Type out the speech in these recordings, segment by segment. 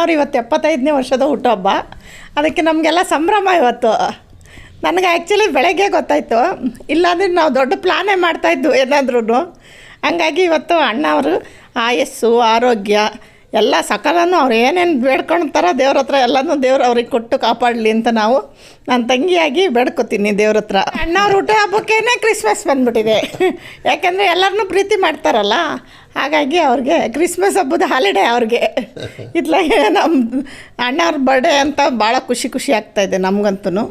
ಅಣ್ಣವ್ರು ಇವತ್ತು ಎಪ್ಪತ್ತೈದನೇ ವರ್ಷದ ಹುಟ್ಟುಹಬ್ಬ? ಅದಕ್ಕೆ ನಮಗೆಲ್ಲ ಸಂಭ್ರಮ ಇವತ್ತು. ನನಗೆ ಆ್ಯಕ್ಚುಲಿ ಬೆಳಗ್ಗೆ ಗೊತ್ತಾಯಿತು. ಇಲ್ಲಾಂದ್ರೆ ನಾವು ದೊಡ್ಡ ಪ್ಲಾನೇ ಮಾಡ್ತಾಯಿದ್ವು ಏನಾದ್ರೂ ಹಂಗಾಗಿ ಇವತ್ತು ಅಣ್ಣವರು ಆಯಸ್ಸು ಆರೋಗ್ಯ ಎಲ್ಲ ಸಕಲನೂ ಅವ್ರು ಏನೇನು ಬೇಡ್ಕೊಳ್ತಾರೋ ದೇವ್ರ ಹತ್ರ ಎಲ್ಲನೂ ದೇವ್ರು ಅವ್ರಿಗೆ ಕೊಟ್ಟು ಕಾಪಾಡಲಿ ಅಂತ ನಾವು ನನ್ನ ತಂಗಿಯಾಗಿ ಬೇಡ್ಕೊತೀನಿ ದೇವ್ರ ಹತ್ರ. ಅಣ್ಣವ್ರ ಊಟ ಹಬ್ಬಕ್ಕೇನೆ ಕ್ರಿಸ್ಮಸ್ ಬಂದುಬಿಟ್ಟಿದೆ. ಯಾಕೆಂದರೆ ಎಲ್ಲರನ್ನೂ ಪ್ರೀತಿ ಮಾಡ್ತಾರಲ್ಲ, ಹಾಗಾಗಿ ಅವ್ರಿಗೆ ಕ್ರಿಸ್ಮಸ್ ಹಬ್ಬದ ಹಾಲಿಡೇ ಅವ್ರಿಗೆ. ಇತ್ಲಾಗೆ ನಮ್ಮ ಅಣ್ಣವ್ರ ಬರ್ಡೇ ಅಂತ ಭಾಳ ಖುಷಿ ಖುಷಿ ಆಗ್ತಾ ಇದೆ ನಮಗಂತೂ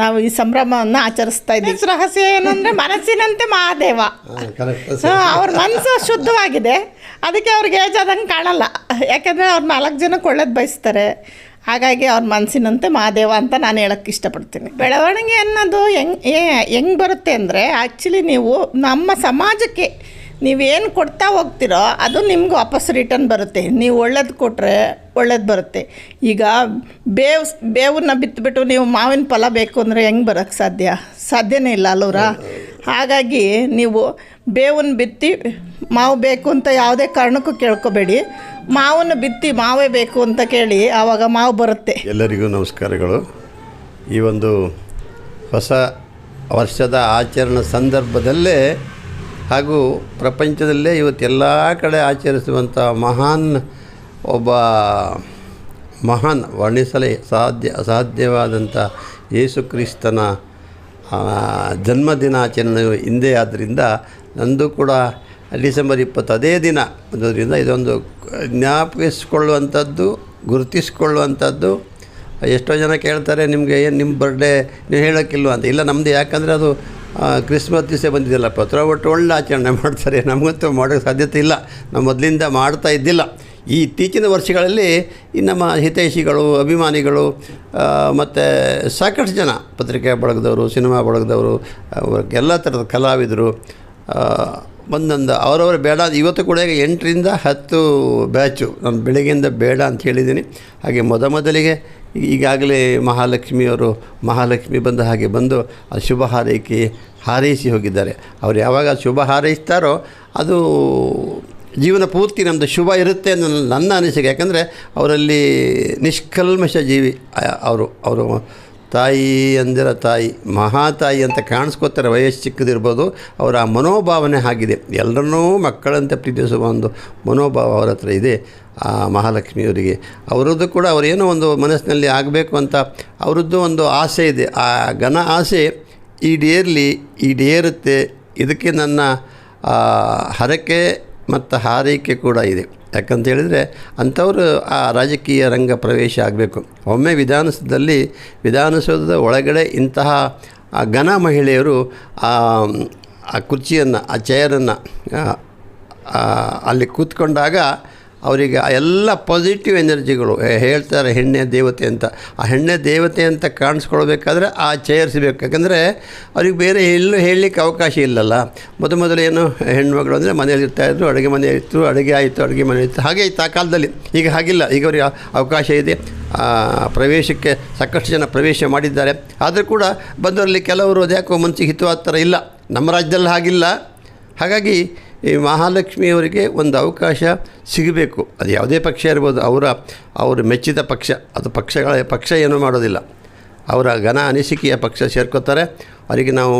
ನಾವು ಈ ಸಂಭ್ರಮವನ್ನು ಆಚರಿಸ್ತಾ ಇದ್ದೀವಿ. ರಹಸ್ಯ ಏನಂದರೆ ಮನಸ್ಸಿನಂತೆ ಮಹಾದೇವ. ಅವ್ರ ಮನಸ್ಸು ಶುದ್ಧವಾಗಿದೆ. ಅದಕ್ಕೆ ಅವ್ರಿಗೆ ಏಜ್ ಆದಂಗೆ ಕಾಣಲ್ಲ. ಯಾಕೆಂದರೆ ಅವ್ರು ನಾಲ್ಕು ಜನಕ್ಕೆ ಒಳ್ಳೇದು ಬಯಸ್ತಾರೆ. ಹಾಗಾಗಿ ಅವ್ರ ಮನಸ್ಸಿನಂತೆ ಮಹಾದೇವ ಅಂತ ನಾನು ಹೇಳಕ್ಕೆ ಇಷ್ಟಪಡ್ತೀನಿ. ಬೆಳವಣಿಗೆ ಅನ್ನೋದು ಹೆಂಗೆ ಹೆಂಗೆ ಬರುತ್ತೆ ಅಂದರೆ ಆ್ಯಕ್ಚುಲಿ ನೀವು ನಮ್ಮ ಸಮಾಜಕ್ಕೆ ನೀವೇನು ಕೊಡ್ತಾ ಹೋಗ್ತಿರೋ ಅದು ನಿಮ್ಗೆ ವಾಪಸ್ ರಿಟರ್ನ್ ಬರುತ್ತೆ. ನೀವು ಒಳ್ಳೇದು ಕೊಟ್ಟರೆ ಒಳ್ಳೇದು ಬರುತ್ತೆ. ಈಗ ಬೇವು ಬೇವನ್ನ ಬಿತ್ತುಬಿಟ್ಟು ನೀವು ಮಾವಿನ ಫಲ ಬೇಕು ಅಂದರೆ ಹೆಂಗೆ ಬರೋಕ್ಕೆ ಸಾಧ್ಯ? ಸಾಧ್ಯನೇ ಇಲ್ಲ ಅಲ್ಲವ್ರ ಹಾಗಾಗಿ ನೀವು ಬೇವನ್ನ ಬಿತ್ತಿ, ಮಾವು ಬೇಕು ಅಂತ ಯಾವುದೇ ಕಾರಣಕ್ಕೂ ಕೇಳ್ಕೊಬೇಡಿ. ಮಾವನ್ನ ಬಿತ್ತಿ ಮಾವೇ ಬೇಕು ಅಂತ ಕೇಳಿ ಆವಾಗ ಮಾವು ಬರುತ್ತೆ. ಎಲ್ಲರಿಗೂ ನಮಸ್ಕಾರಗಳು. ಈ ಒಂದು ಹೊಸ ವರ್ಷದ ಆಚರಣೆ ಸಂದರ್ಭದಲ್ಲೇ ಹಾಗೂ ಪ್ರಪಂಚದಲ್ಲೇ ಇವತ್ತೆಲ್ಲ ಕಡೆ ಆಚರಿಸುವಂಥ ಮಹಾನ್ ಒಬ್ಬ ಮಹಾನ್ ವರ್ಣಿಸಲೇ ಸಾಧ್ಯ ಅಸಾಧ್ಯವಾದಂಥ ಯೇಸು ಕ್ರಿಸ್ತನ ಜನ್ಮದಿನಾಚರಣೆಯು ಜನ್ಮದಿನಾಚರಣೆ ಹಿಂದೆ ಆದ್ದರಿಂದ ನಂದು ಕೂಡ ಡಿಸೆಂಬರ್ ಇಪ್ಪತ್ತು ಅದೇ ದಿನ ಇದೊಂದು ಜ್ಞಾಪಿಸ್ಕೊಳ್ಳುವಂಥದ್ದು, ಗುರುತಿಸ್ಕೊಳ್ಳುವಂಥದ್ದು. ಎಷ್ಟೋ ಜನ ಕೇಳ್ತಾರೆ, ನಿಮಗೆ ಏನು ನಿಮ್ಮ ಬರ್ಡೇ ನೀವು ಹೇಳೋಕ್ಕಿಲ್ವ? ಅಂತ. ಇಲ್ಲ ನಮ್ಮದು ಯಾಕಂದರೆ ಅದು ಕ್ರಿಸ್ಮಸ್ ದಿವಸ ಬಂದಿದ್ದಲ್ಲ ಪತ್ರ ಒಟ್ಟು ಒಳ್ಳೆ ಆಚರಣೆ ಮಾಡ್ತಾರೆ. ನಮಗಂತೂ ಮಾಡೋಕ್ಕೆ ಸಾಧ್ಯತೆ ಇಲ್ಲ. ನಾವು ಮೊದಲಿಂದ ಮಾಡ್ತಾ ಇದ್ದಿಲ್ಲ. ಈ ಇತ್ತೀಚಿನ ವರ್ಷಗಳಲ್ಲಿ ಈ ನಮ್ಮ ಹಿತೈಷಿಗಳು, ಅಭಿಮಾನಿಗಳು ಮತ್ತು ಸಾಕಷ್ಟು ಜನ ಪತ್ರಿಕೆ ಬಳಗದವರು, ಸಿನಿಮಾ ಬಳಗದವರು ಎಲ್ಲ ಥರದ ಕಲಾವಿದರು ಒಂದೊಂದು ಅವರವರ ಬೇಡ. ಇವತ್ತು ಕೂಡ ಎಂಟರಿಂದ ಹತ್ತು ಬ್ಯಾಚು, ನಾನು ಬೆಳಗ್ಗೆಯಿಂದ ಬೇಡ ಅಂತ ಹೇಳಿದ್ದೀನಿ. ಹಾಗೆ ಮೊದ ಮೊದಲಿಗೆ ಈಗಾಗಲೇ ಮಹಾಲಕ್ಷ್ಮಿಯವರು ಮಹಾಲಕ್ಷ್ಮಿ ಬಂದ ಹಾಗೆ ಬಂದು ಆ ಶುಭ ಹಾರೈಕೆ ಹಾರೈಸಿ ಹೋಗಿದ್ದಾರೆ. ಅವರು ಯಾವಾಗ ಶುಭ ಹಾರೈಸ್ತಾರೋ ಅದು ಜೀವನ ಪೂರ್ತಿ ನಮ್ಮದು ಶುಭ ಇರುತ್ತೆ ಅನ್ನೋ ನನ್ನ ಅನಿಸಿಕೆ. ಯಾಕಂದರೆ ಅವರಲ್ಲಿ ನಿಷ್ಕಲ್ಮಶ ಜೀವಿ ಅವರು ಅವರು ತಾಯಿ ಅಂದಿರ ತಾಯಿ, ಮಹಾತಾಯಿ ಅಂತ ಕಾಣಿಸ್ಕೋತಾರೆ, ವಯಸ್ಸು ಚಿಕ್ಕದಿರ್ಬೋದು, ಅವರ ಆ ಮನೋಭಾವನೆ ಆಗಿದೆ ಎಲ್ಲರನ್ನೂ ಮಕ್ಕಳಂತೆ ಪ್ರೀತಿಸುವ ಒಂದು ಮನೋಭಾವ ಅವರ ಹತ್ರ ಇದೆ ಆ ಮಹಾಲಕ್ಷ್ಮಿಯವರಿಗೆ. ಅವರದ್ದು ಕೂಡ ಅವರೇನೋ ಒಂದು ಮನಸ್ಸಿನಲ್ಲಿ ಆಗಬೇಕು ಅಂತ ಅವರದ್ದು ಒಂದು ಆಸೆ ಇದೆ. ಆ ಘನ ಆಸೆ ಈಡೇರಲಿ, ಈಡೇರುತ್ತೆ. ಇದಕ್ಕೆ ನನ್ನ ಹರಕೆ ಮತ್ತು ಹಾರೈಕೆ ಕೂಡ ಇದೆ. ಯಾಕಂತ ಹೇಳಿದರೆ ಅಂಥವರು ಆ ರಾಜಕೀಯ ರಂಗ ಪ್ರವೇಶ ಆಗಬೇಕು. ಒಮ್ಮೆ ವಿಧಾನಸೌಧದಲ್ಲಿ, ವಿಧಾನಸೌಧದ ಒಳಗಡೆ ಇಂತಹ ಘನ ಮಹಿಳೆಯರು ಆ ಕುರ್ಚಿಯನ್ನು, ಆ ಚೇರನ್ನು ಅಲ್ಲಿ ಕೂತ್ಕೊಂಡಾಗ ಅವರಿಗೆ ಆ ಎಲ್ಲ ಪಾಸಿಟಿವ್ ಎನರ್ಜಿಗಳು ಹೇಳ್ತಾರೆ ಹೆಣ್ಣೆ ದೇವತೆ ಅಂತ. ಆ ಹೆಣ್ಣೆ ದೇವತೆ ಅಂತ ಕಾಣಿಸ್ಕೊಳ್ಬೇಕಾದ್ರೆ ಆ ಚೇರ್ಸ್ ಬೇಕು ಯಾಕಂದರೆ ಅವ್ರಿಗೆ ಬೇರೆ ಎಲ್ಲೂ ಹೇಳಲಿಕ್ಕೆ ಅವಕಾಶ ಇಲ್ಲಲ್ಲ. ಮೊದ ಮೊದಲು ಏನು, ಹೆಣ್ಮಗಳು ಅಂದರೆ ಮನೆಯಲ್ಲಿ ಇರ್ತಾಯಿದ್ರು ಅಡುಗೆ ಮನೆ ಇತ್ತು, ಅಡುಗೆ ಆಯಿತು, ಅಡುಗೆ ಮನೆ ಇತ್ತು. ಹಾಗೆ ಇತ್ತು ಆ ಕಾಲದಲ್ಲಿ. ಈಗ ಹಾಗಿಲ್ಲ. ಈಗ ಅವರಿಗೆ ಅವಕಾಶ ಇದೆ. ಪ್ರವೇಶಕ್ಕೆ ಸಾಕಷ್ಟು ಜನ ಪ್ರವೇಶ ಮಾಡಿದ್ದಾರೆ. ಆದರೂ ಕೂಡ ಬಂದವರಲ್ಲಿ ಕೆಲವರು ಅದ್ಯಾಕೋ ಮನಸ್ಸಿಗೆ ಹಿತವಾದ ಥರ ಇಲ್ಲ. ನಮ್ಮ ರಾಜ್ಯದಲ್ಲಿ ಹಾಗಿಲ್ಲ. ಹಾಗಾಗಿ ಈ ಮಹಾಲಕ್ಷ್ಮಿಯವರಿಗೆ ಒಂದು ಅವಕಾಶ ಸಿಗಬೇಕು. ಅದು ಯಾವುದೇ ಪಕ್ಷ ಇರ್ಬೋದು, ಅವರ, ಅವರು ಮೆಚ್ಚಿದ ಪಕ್ಷ. ಅದು ಪಕ್ಷಗಳ, ಪಕ್ಷ ಏನೂ ಮಾಡೋದಿಲ್ಲ. ಅವರ ಘನ ಅನಿಸಿಕೆಯ ಪಕ್ಷ ಸೇರ್ಕೋತಾರೆ. ಅವರಿಗೆ ನಾವು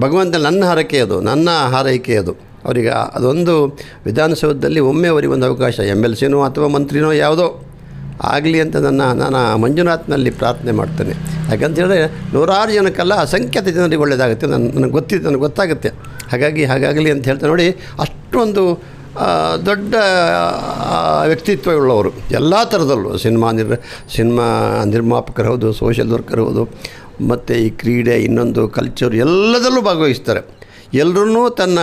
ಭಗವಂತ ನನ್ನ ಹರಕೆ ಅದು, ನನ್ನ ಹಾರೈಕೆ ಅದು. ಅವರಿಗೆ ಅದೊಂದು ವಿಧಾನಸೌಧದಲ್ಲಿ ಒಮ್ಮೆ ಅವರಿಗೆ ಒಂದು ಅವಕಾಶ ಎಂ ಎಲ್ ಸಿನೋ ಅಥವಾ ಮಂತ್ರಿನೋ ಯಾವುದೋ ಆಗಲಿ ಅಂತ ನನ್ನ ನಾನು ಮಂಜುನಾಥ್ನಲ್ಲಿ ಪ್ರಾರ್ಥನೆ ಮಾಡ್ತೇನೆ. ಯಾಕಂತ ಹೇಳಿದ್ರೆ ನೂರಾರು ಜನಕ್ಕೆಲ್ಲ ಅಸಂಖ್ಯಾತ ಜನರಿಗೆ ಒಳ್ಳೆಯದಾಗುತ್ತೆ. ನನ್ನ ನನಗೆ ಗೊತ್ತಿದೆ, ನನಗೆ ಗೊತ್ತಾಗುತ್ತೆ. ಹಾಗಾಗಿ ಹಾಗಾಗಲಿ ಅಂತ ಹೇಳ್ತಾ ನೋಡಿ, ಅಷ್ಟೊಂದು ದೊಡ್ಡ ವ್ಯಕ್ತಿತ್ವ ಉಳ್ಳವರು ಎಲ್ಲ ಥರದಲ್ಲೂ ಸಿನಿಮಾ ನಿರ್ ಸಿನಿಮಾ ನಿರ್ಮಾಪಕರು ಹೌದು ಸೋಷಿಯಲ್ ವರ್ಕರ್ ಹೌದು, ಮತ್ತು ಈ ಕ್ರೀಡೆ, ಇನ್ನೊಂದು ಕಲ್ಚರ್ ಎಲ್ಲದಲ್ಲೂ ಭಾಗವಹಿಸ್ತಾರೆ. ಎಲ್ಲರೂ ತನ್ನ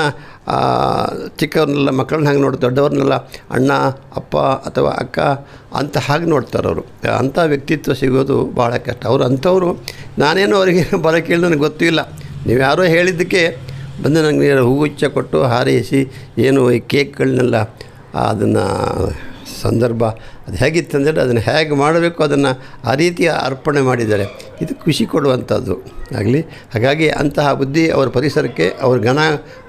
ಚಿಕ್ಕವ್ರನ್ನೆಲ್ಲ, ಮಕ್ಕಳನ್ನ ಹಾಗೆ ನೋಡ್ತಾರೆ, ದೊಡ್ಡವ್ರನ್ನೆಲ್ಲ ಅಣ್ಣ, ಅಪ್ಪ ಅಥವಾ ಅಕ್ಕ ಅಂತ ಹಾಗೆ ನೋಡ್ತಾರೆ ಅವರು. ಅಂಥ ವ್ಯಕ್ತಿತ್ವ ಸಿಗೋದು ಭಾಳ ಕಷ್ಟ. ಅವರು ಅಂಥವ್ರು, ನಾನೇನು ಅವರಿಗೆ ಬರೋ ಕೇಳಿ ನನಗೆ ಗೊತ್ತೂ ಇಲ್ಲ ನೀವು ಯಾರೋ ಹೇಳಿದ್ದಕ್ಕೆ ಬಂದು ನನಗೆ ಹೂಗುಚ್ಛ ಕೊಟ್ಟು ಹಾರೈಸಿ, ಏನು ಈ ಕೇಕ್ಗಳನ್ನೆಲ್ಲ ಅದನ್ನು ಸಂದರ್ಭ ಅದು ಹೇಗಿತ್ತಂದರೆ ಅದನ್ನು ಹೇಗೆ ಮಾಡಬೇಕು ಅದನ್ನು ಆ ರೀತಿಯ ಅರ್ಪಣೆ ಮಾಡಿದ್ದಾರೆ. ಇದು ಖುಷಿ ಕೊಡುವಂಥದ್ದು ಆಗಲಿ. ಹಾಗಾಗಿ ಅಂತಹ ಬುದ್ಧಿ ಅವರ ಪರಿಸರಕ್ಕೆ, ಅವ್ರ ಘನ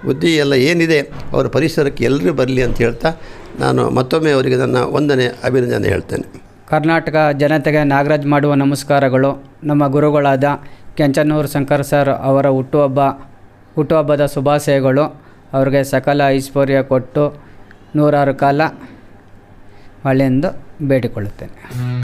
ಬುದ್ಧಿ ಎಲ್ಲ ಏನಿದೆ, ಅವರ ಪರಿಸರಕ್ಕೆ ಎಲ್ಲರೂ ಬರಲಿ ಅಂತ ಹೇಳ್ತಾ ನಾನು ಮತ್ತೊಮ್ಮೆ ಅವರಿಗೆ ನನ್ನ ಒಂದನೇ ಅಭಿನಂದನೆ ಹೇಳ್ತೇನೆ. ಕರ್ನಾಟಕ ಜನತೆಗೆ ನಾಗರಾಜ್ ಮಾಡುವ ನಮಸ್ಕಾರಗಳು. ನಮ್ಮ ಗುರುಗಳಾದ ಕೆಂಚನೂರು ಶಂಕರ್ ಸರ್ ಅವರ ಹುಟ್ಟುಹಬ್ಬ ಹುಟ್ಟುಹಬ್ಬದ ಶುಭಾಶಯಗಳು. ಅವ್ರಿಗೆ ಸಕಲ ಐಶ್ವರ್ಯ ಕೊಟ್ಟು ನೂರಾರು ಕಾಲ ಒಳ್ಳೆಯೆಂದು ಬೇಡಿಕೊಳ್ಳುತ್ತೇನೆ.